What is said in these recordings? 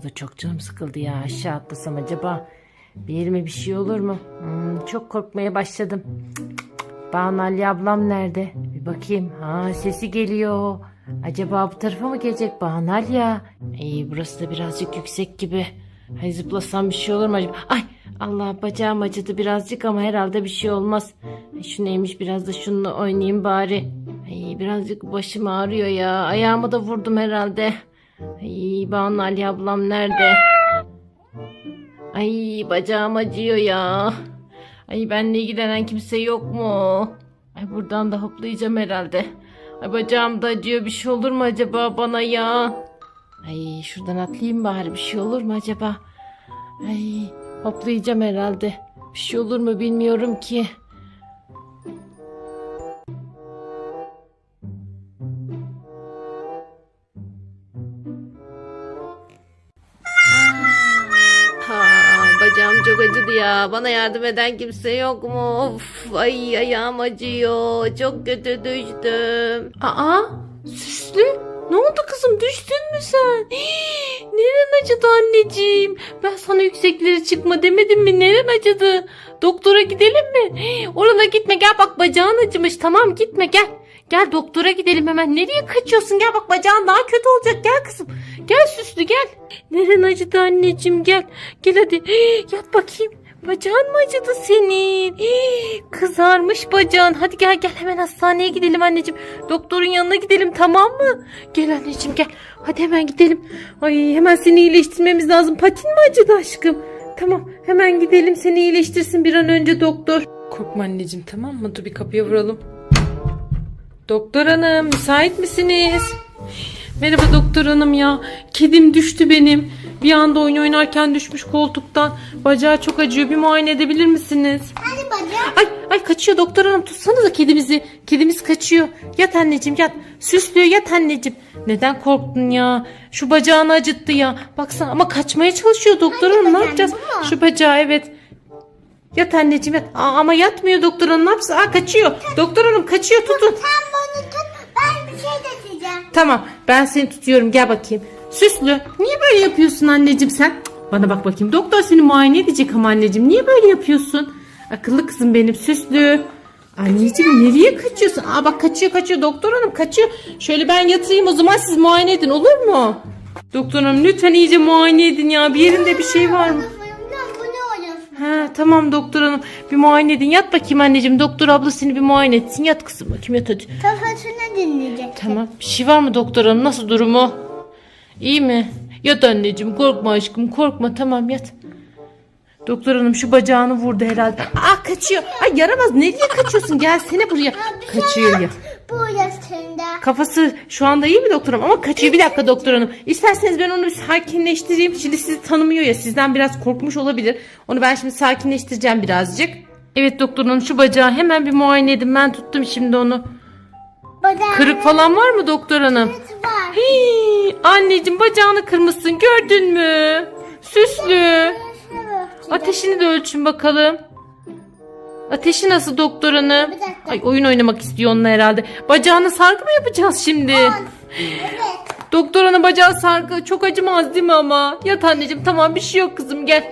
Burada çok canım sıkıldı ya. Aşağı atlasam acaba bir yerime bir şey olur mu? Hmm, çok korkmaya başladım. Banu Ali ablam nerede? Bir bakayım. Ha sesi geliyor. Acaba bu tarafa mı gelecek Banu Ali ya? İyi burası da birazcık yüksek gibi. Hay zıplasam bir şey olur mu acaba? Ay Allah bacağım acıdı birazcık ama herhalde bir şey olmaz. Şu neymiş biraz da şununla oynayayım bari. Ay birazcık başım ağrıyor ya. Ayağımı da vurdum herhalde. Ay Banu Ali ablam nerede? Ay bacağım acıyor ya. Ay benle ilgilenen kimse yok mu? Ay buradan da hoplayacağım herhalde. Ay bacağım da acıyor bir şey olur mu acaba bana ya? Ay şuradan atlayayım bari bir şey olur mu acaba? Ay hoplayacağım herhalde. Bir şey olur mu bilmiyorum ki. Bana yardım eden kimse yok mu? Of, ay ayağım acıyor. Çok kötü düştüm. Aa, süslü. Ne oldu kızım? Düştün mü sen? Neren acıdı anneciğim? Ben sana yükseklere çıkma demedim mi? Neren acıdı? Doktora gidelim mi? Hii, gitme gel bak bacağın acımış. Tamam gitme gel. Gel doktora gidelim hemen. Nereye kaçıyorsun? Gel bak bacağın daha kötü olacak. Gel kızım. Gel süslü gel. Neren acıdı anneciğim gel. Gel hadi. Hii, Yat bakayım. Bacağın mı acıdı senin? Hii, Kızarmış bacağın. Hadi gel gel hemen hastaneye gidelim anneciğim. Doktorun yanına gidelim tamam mı? Gel anneciğim gel. Hadi hemen gidelim. Ay hemen seni iyileştirmemiz lazım. Patin mi acıdı aşkım? Tamam hemen gidelim seni iyileştirsin bir an önce doktor. Korkma anneciğim tamam mı? Dur bir kapıya vuralım. Doktor hanım müsait misiniz? Merhaba doktor hanım ya. Kedim düştü benim. Bir anda oyun oynarken düşmüş koltuktan. Bacağı çok acıyor. Bir muayene edebilir misiniz? Hadi bacım. Ay ay kaçıyor doktor hanım tutsanıza kedimizi. Kedimiz kaçıyor. Yat anneciğim yat. Süslüyor yat anneciğim. Neden korktun ya? Şu bacağını acıttı ya. Baksana ama kaçmaya çalışıyor doktor hanım. Ne yapacağız? Şu bacağı evet. Yat anneciğim yat. Aa, ama yatmıyor doktor hanım. Ne yapsın? Aa kaçıyor. Doktor hanım kaçıyor tutun. Sen bunu tut. Ben bir şey getireceğim. Tamam ben seni tutuyorum gel bakayım. Süslü niye böyle yapıyorsun anneciğim sen? Bana bak bakayım doktor seni muayene edecek ama anneciğim niye böyle yapıyorsun? Akıllı kızım benim Süslü. Anneciğim nereye kaçıyorsun? Aa bak kaçıyor kaçıyor doktor hanım kaçıyor. Şöyle ben yatırayım o zaman siz muayene edin olur mu? Doktor hanım lütfen iyice muayene edin ya bir yerinde bir şey var mı? Tamam doktor hanım bir muayene edin yat bakayım anneciğim doktor abla seni bir muayene etsin yat kızım bakayım yat hadi. Kafasını dinleyecek. Tamam. Bir şey var mı doktor hanım? Nasıl durumu? İyi mi? Yat anneciğim korkma aşkım korkma tamam yat. Doktor hanım şu bacağını vurdu herhalde. Aa kaçıyor. Ay yaramaz nereye kaçıyorsun? Gelsene buraya. Kaçıyor ya. Bu yastığında. Kafası şu anda iyi mi doktor hanım? Ama kaçıyor. Bir dakika doktor hanım. İsterseniz ben onu bir sakinleştireyim. Şimdi sizi tanımıyor ya. Sizden biraz korkmuş olabilir. Onu ben şimdi sakinleştireceğim birazcık. Evet doktor hanım şu bacağı hemen bir muayene edin. Ben tuttum şimdi onu. Bacağın Kırık falan var mı doktor hanım? var. Hii, anneciğim bacağını kırmışsın gördün mü? Süslü. Ateşini de ölçün bakalım. Ateşi nasıl doktor hanım? Bir dakika. Ay oyun oynamak istiyor onunla herhalde. Bacağını sargı mı yapacağız şimdi? Evet. Doktor hanım bacağı sargı çok acımaz değil mi ama? Yat anneciğim tamam bir şey yok kızım gel.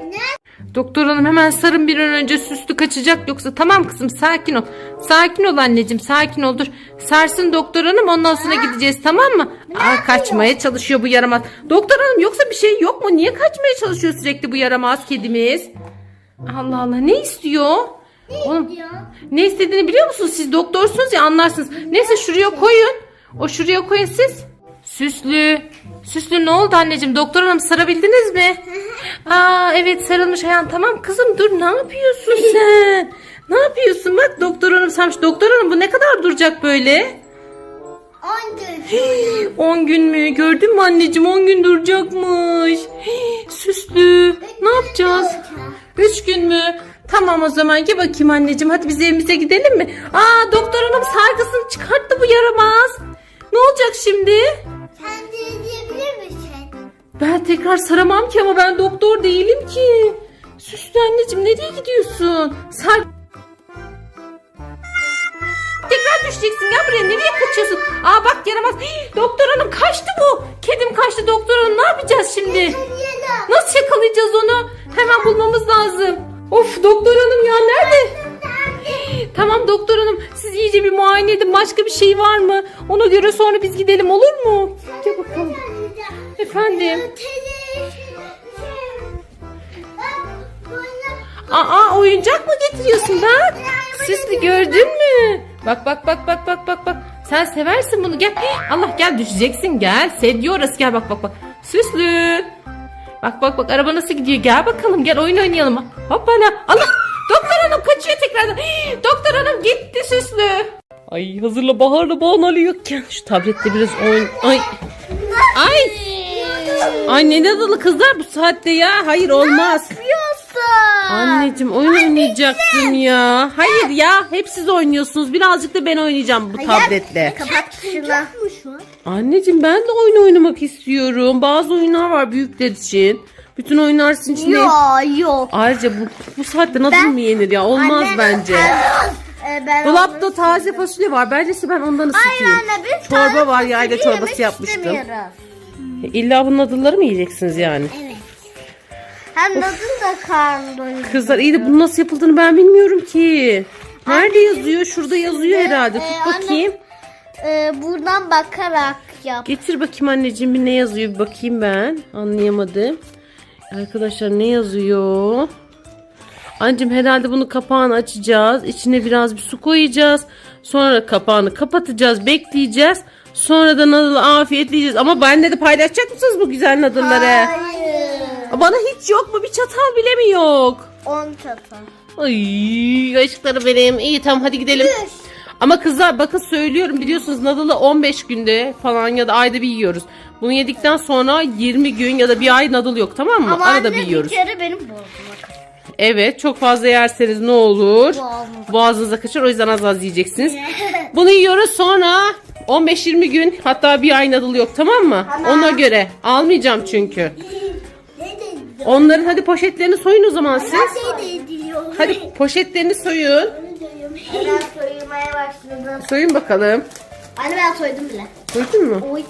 Doktor hanım hemen sarın bir an önce süslü kaçacak yoksa tamam kızım sakin ol. Sakin ol anneciğim sakin ol dur. Sarsın doktor hanım ondan sonra gideceğiz tamam mı? Aa kaçmaya çalışıyor bu yaramaz. Doktor hanım yoksa bir şey yok mu? Niye kaçmaya çalışıyor sürekli bu yaramaz kedimiz? Allah Allah ne istiyor? Oğlum, ne istediğini biliyor musunuz? Siz doktorsunuz ya anlarsınız. Neyse şuraya koyun. O şuraya koyun siz. Süslü. Süslü ne oldu anneciğim? Doktor hanım sarabildiniz mi? Aa evet sarılmış ayağın. Tamam kızım dur ne yapıyorsun sen? Ne yapıyorsun? Bak doktor hanım sarmış. Doktor hanım bu ne kadar duracak böyle? On gün. 10 gün mü? Gördün mü anneciğim 10 gün duracakmış. Hii, Süslü. Ne yapacağız? 3 gün mü? Tamam o zaman gel bakayım anneciğim. Hadi biz evimize gidelim mi? Aa doktor hanım sargısını çıkarttı bu yaramaz. Ne olacak şimdi? Sen de diyebilir misin? Ben tekrar saramam ki ama ben doktor değilim ki. Süslü anneciğim nereye gidiyorsun? Sar... Tekrar düşeceksin gel buraya nereye kaçıyorsun? Aa bak yaramaz. Hii, doktor hanım kaçtı bu. Kedim kaçtı doktor hanım ne yapacağız şimdi? Hadi Nasıl yakalayacağız onu? Hemen bulmamız lazım. Of doktor hanım ya nerede? Tamam doktor hanım siz iyice bir muayene edin. Başka bir şey var mı? Ona göre sonra biz gidelim olur mu? Gel bakalım. Efendim. Aa oyuncak mı getiriyorsun bak? Süslü gördün mü? Bak bak bak bak bak bak bak. Sen seversin bunu gel. Allah gel düşeceksin gel. Sedye orası gel bak bak bak. Süslü. Bak bak bak araba nasıl gidiyor gel bakalım gel oyun oynayalım. Hoppala Allah doktor hanım kaçıyor tekrardan. Doktor hanım gitti Süslü. Ay hazırla Bahar'la Banu yokken şu tablette biraz oyun. Ay. Ay. Ay ne nadalı kızlar bu saatte ya. Hayır olmaz. Anneciğim oyun oynayacaktım ya. Hayır ya hep siz oynuyorsunuz. Birazcık da ben oynayacağım bu tabletle. Kapat şunu. Anneciğim ben de oyun oynamak istiyorum. Bazı oyunlar var büyükler için. Bütün oyunlar sizin için değil. Yok yok. Ayrıca bu, bu saatte nasıl mı yenir ya? Olmaz Anne, bence. Ben, e, ben Dolapta taze fasulye var. Bence ben ondan Hayır ısıtayım. anne biz Çorba taze var, yayla fasulye çorbası yemek yapmıştım. istemiyoruz. İlla bunun adılları mı yiyeceksiniz yani? Evet. Hem nasıl da karnı doyurucu. Kızlar iyi de bunun nasıl yapıldığını ben bilmiyorum ki. Nerede yazıyor? Şurada yazıyor herhalde. e, Tut anne- bakayım. Ee, buradan bakarak yap. Getir bakayım anneciğim bir ne yazıyor bir bakayım ben. Anlayamadım. Arkadaşlar ne yazıyor? Anneciğim herhalde bunu kapağını açacağız. İçine biraz bir su koyacağız. Sonra kapağını kapatacağız. Bekleyeceğiz. Sonra da nadılı afiyetleyeceğiz. Ama benle de paylaşacak mısınız bu güzel nadılları? Hayır. Bana hiç yok mu? Bir çatal bile mi yok? 10 çatal. Ay aşklarım benim. İyi tamam hadi gidelim. Ama kızlar bakın söylüyorum biliyorsunuz nadalı 15 günde falan ya da ayda bir yiyoruz. Bunu yedikten sonra 20 gün ya da bir ay nadıl yok tamam mı? Ama Arada anne bir yiyoruz. bir kere benim boğazıma Evet çok fazla yerseniz ne olur? Boğazınıza. Boğazınıza kaçar o yüzden az az yiyeceksiniz. Bunu yiyoruz sonra 15-20 gün hatta bir ay nadıl yok tamam mı? Ona göre almayacağım çünkü. Ne dedi? Onların hadi poşetlerini soyun o zaman siz. Dedi? Hadi poşetlerini soyun. Ben soyulmaya başladım. Soyun bakalım. Anne ben soydum bile. Soydun mu? Oy.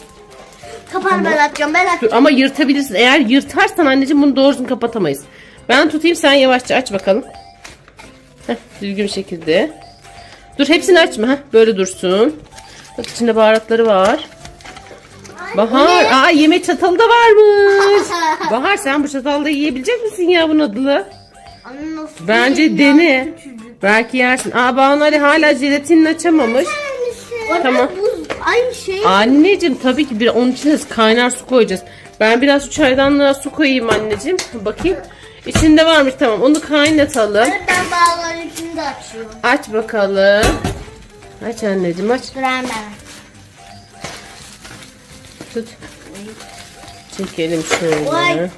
Kapağını ben açacağım ben Dur, açacağım. ama yırtabilirsin. Eğer yırtarsan anneciğim bunu doğru kapatamayız. Ben tutayım sen yavaşça aç bakalım. Heh, düzgün bir şekilde. Dur hepsini açma. Heh, böyle dursun. Bak içinde baharatları var. Bahar. Aa yemek çatalı da varmış. Bahar sen bu çatalda yiyebilecek misin ya bu nadılı? Anne nasıl? Bence dene. Belki yersin. Aa Banu Ali hala jelatinini açamamış. Anne, Tamam. Aynı şey. Anneciğim tabii ki bir onun içine kaynar su koyacağız. Ben biraz şu çaydanlığa su koyayım anneciğim. Bakayım. İçinde varmış tamam onu kaynatalım. Ben bağların içinde açıyorum. Aç bakalım. Aç anneciğim aç. Dur hemen. Tut. Çekelim şöyle. Oy.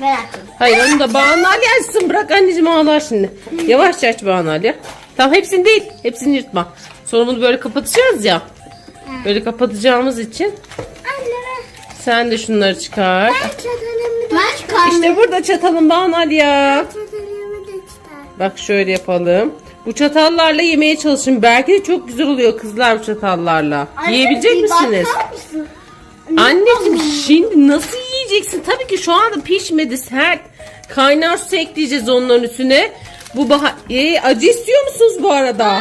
Ben açtım. Hayır onu da Banu Ali açsın. Bırak anneciğim ağlar şimdi. Yavaşça aç Banu Ali. Tamam hepsini değil. Hepsini yırtma. Sonra bunu böyle kapatacağız ya. Böyle kapatacağımız için Anne ben. sen de şunları çıkar. Çatalımı da Ben çıkardım. İşte burada çatalım Banu Ali ya. Çatalımı da çıkar. Bak şöyle yapalım. Bu çatallarla yemeye çalışın. Belki de çok güzel oluyor kızlar bu çatallarla. Yiyebilecek misiniz? Anneciğim şimdi nasıl yiyeceksin? Tabii ki şu anda pişmedi sert. Kaynar su ekleyeceğiz onların üstüne. Bu bah Ee, acı istiyor musunuz bu arada?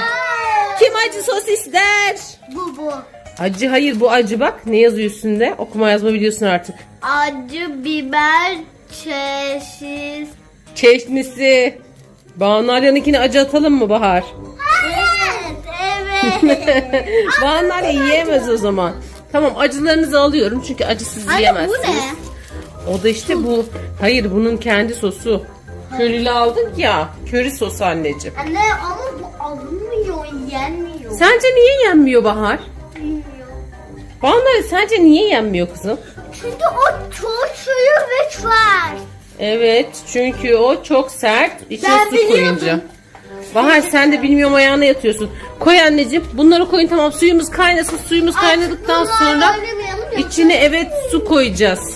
Kim acı sos ister? Bu bu. Acı hayır bu acı bak. Ne yazıyor üstünde? Okuma yazma biliyorsun artık. Acı biber çeşit. Çeşnisi. Banu Arya'nınkini acı atalım mı Bahar? Evet, evet. Banu Arya yiyemez o zaman. Tamam acılarınızı alıyorum çünkü acısız Anne yiyemezsiniz. bu ne? O da işte bu. Hayır bunun kendi sosu. Körili aldık ya. Köri sosu anneciğim. Anne ama bu alınmıyor, yenmiyor. Sence niye yenmiyor Bahar? Bilmiyorum. Banu sence niye yenmiyor kızım? Çünkü o çok suyu ve çok. Evet çünkü o çok sert. İçine Ben su biliyordum. koyunca. Bahar sen de bilmiyorum ayağına yatıyorsun. Koy anneciğim. Bunları koyun tamam suyumuz kaynasın. Suyumuz kaynadıktan sonra içine evet su koyacağız.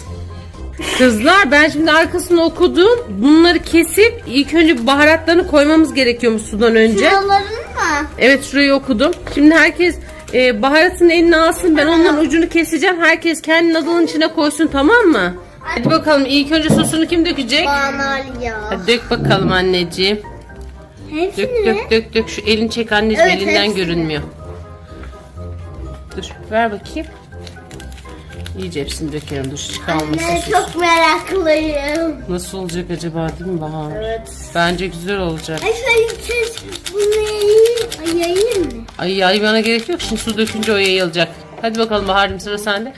Kızlar ben şimdi arkasını okudum. Bunları kesip ilk önce baharatlarını koymamız gerekiyormuş sudan önce. Şuraların mı? Evet şurayı okudum. Şimdi herkes e, baharatın eline alsın. Ben onların ucunu keseceğim. Herkes kendi nadılın içine koysun tamam mı? Hadi bakalım ilk önce sosunu kim dökecek? Banalya. Hadi dök bakalım anneciğim. Hepsini Dök mi? dök dök dök. Şu elini çek anneciğim Evet, elinden hepsini. görünmüyor. Dur ver bakayım. İyice hepsini dökelim dur. Anne sus. çok meraklıyım. Nasıl olacak acaba değil mi Bahar? Evet. Bence güzel olacak. Efendim siz bunu yayayım, ay, yayayım mı? Ay yaymana gerek yok. Şimdi su dökünce o yayılacak. Hadi bakalım Bahar'cığım sıra sende.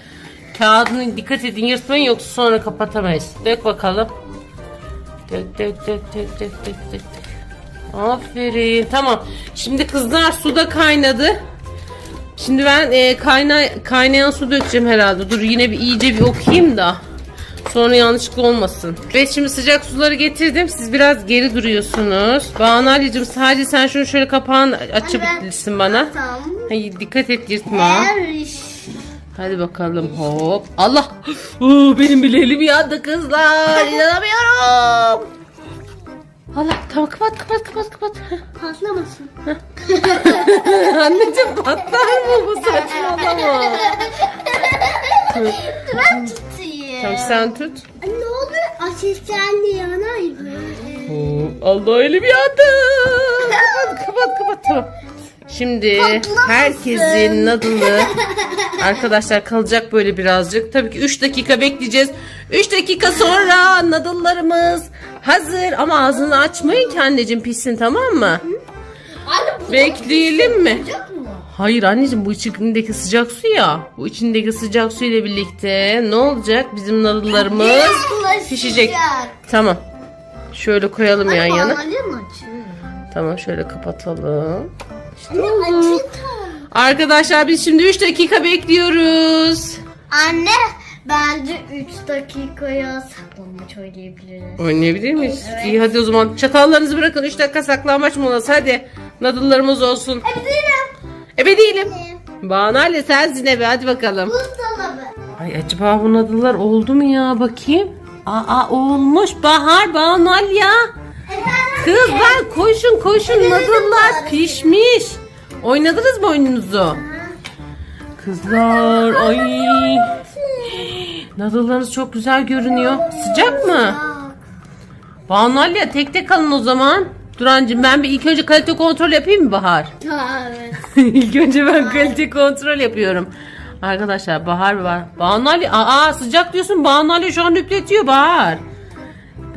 Kağıdını dikkat edin yırtmayın yoksa sonra kapatamayız. Dök bakalım. Dök dök dök dök dök dök dök. Aferin. Tamam. Şimdi kızlar suda kaynadı. Şimdi ben e, kayna kaynayan su dökeceğim herhalde. Dur yine bir iyice bir okuyayım da. Sonra yanlışlıkla olmasın. Ve şimdi sıcak suları getirdim. Siz biraz geri duruyorsunuz. Banu Ali'cim sadece sen şunu şöyle kapağını açabilirsin bana. Tamam. Hayır dikkat et yırtma. Hadi bakalım hop. Allah. Uu, benim bile elim yandı kızlar. İnanamıyorum. Allah tamam kapat kapat kapat kapat. Patlamasın. Anneciğim patlar mı bu saçmalama. Ben tutayım. tamam sen tut. Ne olur asistan yanaydı. Oo, Allah elim yandı. Kapat kapat kapat tamam. Şimdi Patlamasın. herkesin nadılı arkadaşlar kalacak böyle birazcık. Tabii ki 3 dakika bekleyeceğiz. 3 dakika sonra nadıllarımız hazır ama ağzını açmayın ki anneciğim pişsin tamam mı? Anne bu Bekleyelim mi? sıcak mı? Hayır anneciğim bu içindeki sıcak su ya. Bu içindeki sıcak su ile birlikte ne olacak? Bizim nadıllarımız Biraz pişecek. Tamam. Şöyle koyalım yan Anne, yana. mı açıyor? Tamam şöyle kapatalım. Anne açıyor. Arkadaşlar biz şimdi 3 dakika bekliyoruz. Anne bence 3 dakikaya saklanmaç oynayabiliriz. Oynayabilir miyiz? Evet. İyi hadi o zaman çatallarınızı bırakın 3 dakika saklanmaç molası hadi. Nadıllarımız olsun. Bilirim. Ebe değilim. Banale sensin ebe hadi bakalım. Buzdolabı. Ay acaba bu nadıllar oldu mu ya bakayım. Aa olmuş Bahar Banal ya. Kızlar koşun koşun nadıllar pişmiş. Oynadınız mı oyununuzu? Kızlar ay. Nadıllarınız çok güzel görünüyor. Sıcak mı? Ya tek tek alın o zaman. Durancığım ben bir ilk önce kalite kontrol yapayım mı Bahar? Evet. İlk önce ben kalite kontrol yapıyorum. Arkadaşlar Bahar var. Banu Ali. Aa sıcak diyorsun. Banu Ali şu an üpletiyor Bahar.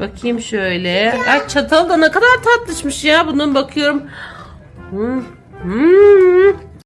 Bakayım şöyle. Ay çatal da ne kadar tatlışmış ya. Bunun bakıyorum. Hmm. Hmm.